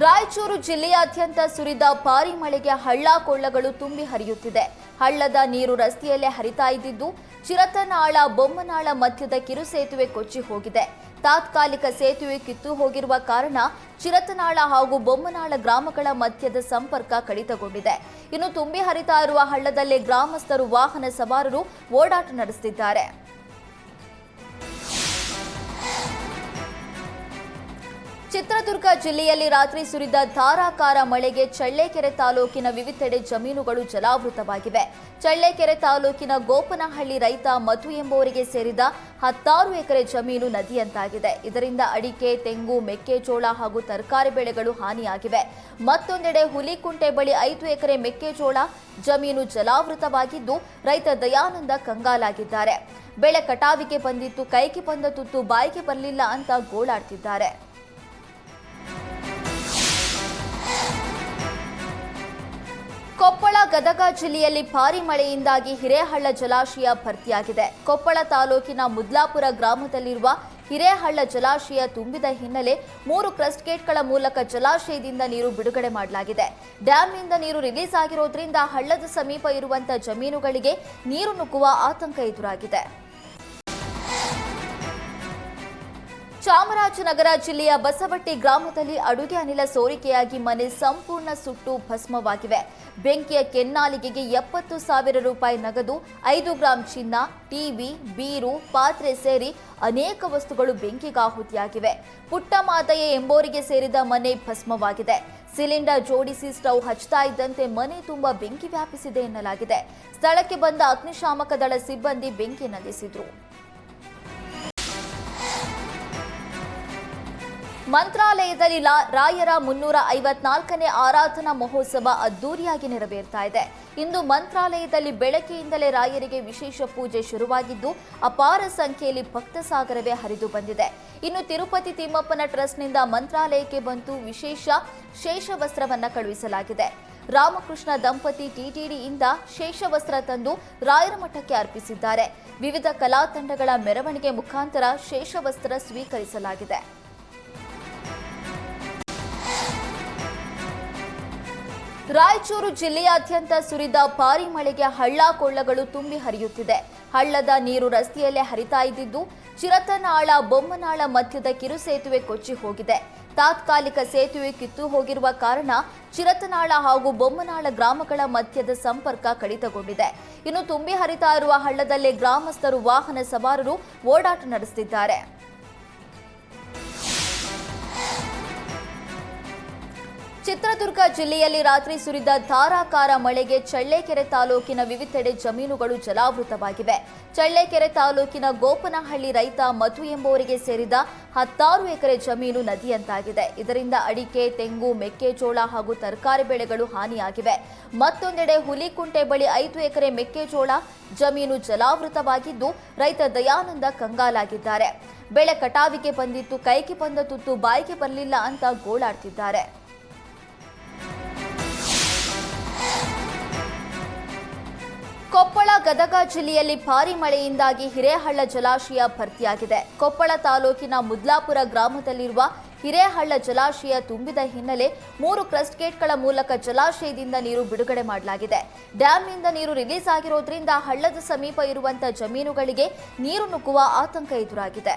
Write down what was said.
ರಾಯಚೂರು ಜಿಲ್ಲೆಯಾದ್ಯಂತ ಸುರಿದ ಭಾರಿ ಮಳೆಗೆ ಹಳ್ಳ ಕೊಳ್ಳಗಳು ತುಂಬಿ ಹರಿಯುತ್ತಿದೆ. ಹಳ್ಳದ ನೀರು ರಸ್ತೆಯಲ್ಲೇ ಹರಿತಾ ಇದ್ದಿದ್ದು ಚಿರತನಾಳ, ಬೊಮ್ಮನಾಳ ಮಧ್ಯದ ಕಿರು ಸೇತುವೆ ಕೊಚ್ಚಿ ಹೋಗಿದೆ. ತಾತ್ಕಾಲಿಕ ಸೇತುವೆ ಕಿತ್ತು ಹೋಗಿರುವ ಕಾರಣ ಚಿರತನಾಳ ಹಾಗೂ ಬೊಮ್ಮನಾಳ ಗ್ರಾಮಗಳ ಮಧ್ಯದ ಸಂಪರ್ಕ ಕಡಿತಗೊಂಡಿದೆ. ಇನ್ನು ತುಂಬಿ ಹರಿತಾ ಇರುವ ಹಳ್ಳದಲ್ಲೇ ಗ್ರಾಮಸ್ಥರು ವಾಹನ ಸವಾರರು ಓಡಾಟ ನಡೆಸುತ್ತಿದ್ದಾರೆ. ಚಿತ್ರದುರ್ಗ ಜಿಲ್ಲೆಯಲ್ಲಿ ರಾತ್ರಿ ಸುರಿದ ಧಾರಾಕಾರ ಮಳೆಗೆ ಚಳ್ಳೆಕೆರೆ ತಾಲೂಕಿನ ವಿವಿಧೆಡೆ ಜಮೀನುಗಳು ಜಲಾವೃತವಾಗಿವೆ. ಚಳ್ಳೆಕೆರೆ ತಾಲೂಕಿನ ಗೋಪನಹಳ್ಳಿ ರೈತ ಮಧು ಎಂಬುವರಿಗೆ ಸೇರಿದ ಹತ್ತಾರು ಎಕರೆ ಜಮೀನು ನದಿಯಂತಾಗಿದೆ. ಇದರಿಂದ ಅಡಿಕೆ, ತೆಂಗು, ಮೆಕ್ಕೆಜೋಳ ಹಾಗೂ ತರಕಾರಿ ಬೆಳೆಗಳು ಹಾನಿಯಾಗಿವೆ. ಮತ್ತೊಂದೆಡೆ ಹುಲಿಕುಂಟೆ ಬಳಿ ಐದು ಎಕರೆ ಮೆಕ್ಕೆಜೋಳ ಜಮೀನು ಜಲಾವೃತವಾಗಿದ್ದು, ರೈತ ದಯಾನಂದ ಕಂಗಾಲಾಗಿದ್ದಾರೆ. ಬೆಳೆ ಕಟಾವಿಗೆ ಬಂದಿತ್ತು ಕೈಗೆ ಬಂದ ತುತ್ತು ಬಾಯಿಗೆ ಬರಲಿಲ್ಲ ಅಂತ ಗೋಳಾಡ್ತಿದ್ದಾರೆ. ಕೊಪ್ಪಳ ಗದಗ ಜಿಲ್ಲೆಯಲ್ಲಿ ಭಾರಿ ಮಳೆಯಿಂದಾಗಿ ಹಿರೇಹಳ್ಳ ಜಲಾಶಯ ಭರ್ತಿಯಾಗಿದೆ. ಕೊಪ್ಪಳ ತಾಲೂಕಿನ ಮುದ್ಲಾಪುರ ಗ್ರಾಮದಲ್ಲಿರುವ ಹಿರೇಹಳ್ಳ ಜಲಾಶಯ ತುಂಬಿದ ಹಿನ್ನೆಲೆ ಮೂರು ಕ್ರಸ್ಟ್ ಗೇಟ್ಗಳ ಮೂಲಕ ಜಲಾಶಯದಿಂದ ನೀರು ಬಿಡುಗಡೆ ಮಾಡಲಾಗಿದೆ. ಡ್ಯಾಂನಿಂದ ನೀರು ರಿಲೀಸ್ ಆಗಿರೋದ್ರಿಂದ ಹಳ್ಳದ ಸಮೀಪ ಇರುವಂತಹ ಜಮೀನುಗಳಿಗೆ ನೀರು ನುಗ್ಗುವ ಆತಂಕ ಎದುರಾಗಿದೆ. ಚಾಮರಾಜನಗರ ಜಿಲ್ಲೆಯ ಬಸವಟ್ಟಿ ಗ್ರಾಮದಲ್ಲಿ ಅಡುಗೆ ಅನಿಲ ಸೋರಿಕೆಯಾಗಿ ಮನೆ ಸಂಪೂರ್ಣ ಸುಟ್ಟು ಭಸ್ಮವಾಗಿವೆ. ಬೆಂಕಿಯ ಕೆನ್ನಾಲಿಗೆಗೆ ಎಪ್ಪತ್ತು ಸಾವಿರ ರೂಪಾಯಿ ನಗದು, ಐದು ಗ್ರಾಂ ಚಿನ್ನ ಟಿವಿ ಬೀರು, ಪಾತ್ರೆ ಸೇರಿ ಅನೇಕ ವಸ್ತುಗಳು ಬೆಂಕಿಗಾಹುತಿಯಾಗಿವೆ ಪುಟ್ಟಮಾದಯ್ಯ ಎಂಬೋರಿಗೆ ಸೇರಿದ ಮನೆ ಭಸ್ಮವಾಗಿದೆ. ಸಿಲಿಂಡರ್ ಜೋಡಿಸಿ ಸ್ಟವ್ ಹಚ್ತಾ ಇದ್ದಂತೆ ಮನೆ ತುಂಬಾ ಬೆಂಕಿ ವ್ಯಾಪಿಸಿದೆ ಎನ್ನಲಾಗಿದೆ. ಸ್ಥಳಕ್ಕೆ ಬಂದ ಅಗ್ನಿಶಾಮಕ ದಳ ಸಿಬ್ಬಂದಿ ಬೆಂಕಿ ನಂದಿಸಿದ್ರು. ಮಂತ್ರಾಲಯದಲ್ಲಿ ರಾಯರ ಮುನ್ನೂರ ಐವತ್ನಾಲ್ಕನೇ ಆರಾಧನಾ ಮಹೋತ್ಸವ ಅದ್ದೂರಿಯಾಗಿ ನೆರವೇರ್ತಾ ಇದೆ. ಇಂದು ಮಂತ್ರಾಲಯದಲ್ಲಿ ಬೆಳಕೆಯಿಂದಲೇ ರಾಯರಿಗೆ ವಿಶೇಷ ಪೂಜೆ ಶುರುವಾಗಿದ್ದು, ಅಪಾರ ಸಂಖ್ಯೆಯಲ್ಲಿ ಭಕ್ತ ಸಾಗರವೇ ಹರಿದು ಬಂದಿದೆ. ಇನ್ನು ತಿರುಪತಿ ತಿಮ್ಮಪ್ಪನ ಟ್ರಸ್ಟ್ನಿಂದ ಮಂತ್ರಾಲಯಕ್ಕೆ ಬಂತು ವಿಶೇಷ ಶೇಷವಸ್ತ್ರವನ್ನು ಕಳುಹಿಸಲಾಗಿದೆ. ರಾಮಕೃಷ್ಣ ದಂಪತಿ ಟಿಟಿಡಿಯಿಂದ ಶೇಷವಸ್ತ್ರ ತಂದು ರಾಯರ ಮಠಕ್ಕೆ ಅರ್ಪಿಸಿದ್ದಾರೆ. ವಿವಿಧ ಕಲಾ ತಂಡಗಳ ಮೆರವಣಿಗೆ ಮುಖಾಂತರ ಶೇಷವಸ್ತ್ರ ಸ್ವೀಕರಿಸಲಾಗಿದೆ. ರಾಯಚೂರು ಜಿಲ್ಲೆಯಾದ್ಯಂತ ಸುರಿದ ಭಾರಿ ಮಳೆಗೆ ಹಳ್ಳ ಕೊಳ್ಳಗಳು ತುಂಬಿ ಹರಿಯುತ್ತಿದೆ. ಹಳ್ಳದ ನೀರು ರಸ್ತೆಯಲ್ಲೇ ಹರಿತಾ ಇದ್ದಿದ್ದು ಚಿರತನಾಳ, ಬೊಮ್ಮನಾಳ ಮಧ್ಯದ ಕಿರು ಸೇತುವೆ ಕೊಚ್ಚಿ ಹೋಗಿದೆ. ತಾತ್ಕಾಲಿಕ ಸೇತುವೆ ಕಿತ್ತು ಹೋಗಿರುವ ಕಾರಣ ಚಿರತನಾಳ ಹಾಗೂ ಬೊಮ್ಮನಾಳ ಗ್ರಾಮಗಳ ಮಧ್ಯದ ಸಂಪರ್ಕ ಕಡಿತಗೊಂಡಿದೆ. ಇನ್ನು ತುಂಬಿ ಹರಿತಾ ಇರುವ ಹಳ್ಳದಲ್ಲೇ ಗ್ರಾಮಸ್ಥರು ವಾಹನ ಸವಾರರು ಓಡಾಟ ನಡೆಸುತ್ತಿದ್ದಾರೆ. ಚಿತ್ರದುರ್ಗ ಜಿಲ್ಲೆಯಲ್ಲಿ ರಾತ್ರಿ ಸುರಿದ ಧಾರಾಕಾರ ಮಳೆಗೆ ಚಳ್ಳೆಕೆರೆ ತಾಲೂಕಿನ ವಿವಿಧೆಡೆ ಜಮೀನುಗಳು ಜಲಾವೃತವಾಗಿವೆ. ಚಳ್ಳೆಕೆರೆ ತಾಲೂಕಿನ ಗೋಪನಹಳ್ಳಿ ರೈತ ಮಧು ಎಂಬುವರಿಗೆ ಸೇರಿದ ಹತ್ತಾರು ಎಕರೆ ಜಮೀನು ನದಿಯಂತಾಗಿದೆ. ಇದರಿಂದ ಅಡಿಕೆ, ತೆಂಗು, ಮೆಕ್ಕೆಜೋಳ ಹಾಗೂ ತರಕಾರಿ ಬೆಳೆಗಳು ಹಾನಿಯಾಗಿವೆ. ಮತ್ತೊಂದೆಡೆ ಹುಲಿಕುಂಟೆ ಬಳಿ ಐದು ಎಕರೆ ಮೆಕ್ಕೆಜೋಳ ಜಮೀನು ಜಲಾವೃತವಾಗಿದ್ದು, ರೈತ ದಯಾನಂದ ಕಂಗಾಲಾಗಿದ್ದಾರೆ. ಬೆಳೆ ಕಟಾವಿಗೆ ಬಂದಿತ್ತು ಕೈಗೆ ಬಂದ ತುತ್ತು ಬಾಯಿಗೆ ಬರಲಿಲ್ಲ ಅಂತ ಗೋಳಾಡ್ತಿದ್ದಾರೆ. ಕೊಪ್ಪಳ ಗದಗ ಜಿಲ್ಲೆಯಲ್ಲಿ ಭಾರಿ ಮಳೆಯಿಂದಾಗಿ ಹಿರೇಹಳ್ಳ ಜಲಾಶಯ ಭರ್ತಿಯಾಗಿದೆ. ಕೊಪ್ಪಳ ತಾಲೂಕಿನ ಮುದ್ಲಾಪುರ ಗ್ರಾಮದಲ್ಲಿರುವ ಹಿರೇಹಳ್ಳ ಜಲಾಶಯ ತುಂಬಿದ ಹಿನ್ನೆಲೆ ಮೂರು ಕ್ರಸ್ಟ್ ಗೇಟ್ಗಳ ಮೂಲಕ ಜಲಾಶಯದಿಂದ ನೀರು ಬಿಡುಗಡೆ ಮಾಡಲಾಗಿದೆ. ಡ್ಯಾಂನಿಂದ ನೀರು ರಿಲೀಸ್ ಆಗಿರೋದ್ರಿಂದ ಹಳ್ಳದ ಸಮೀಪ ಇರುವಂತಹ ಜಮೀನುಗಳಿಗೆ ನೀರು ನುಗ್ಗುವ ಆತಂಕ ಎದುರಾಗಿದೆ.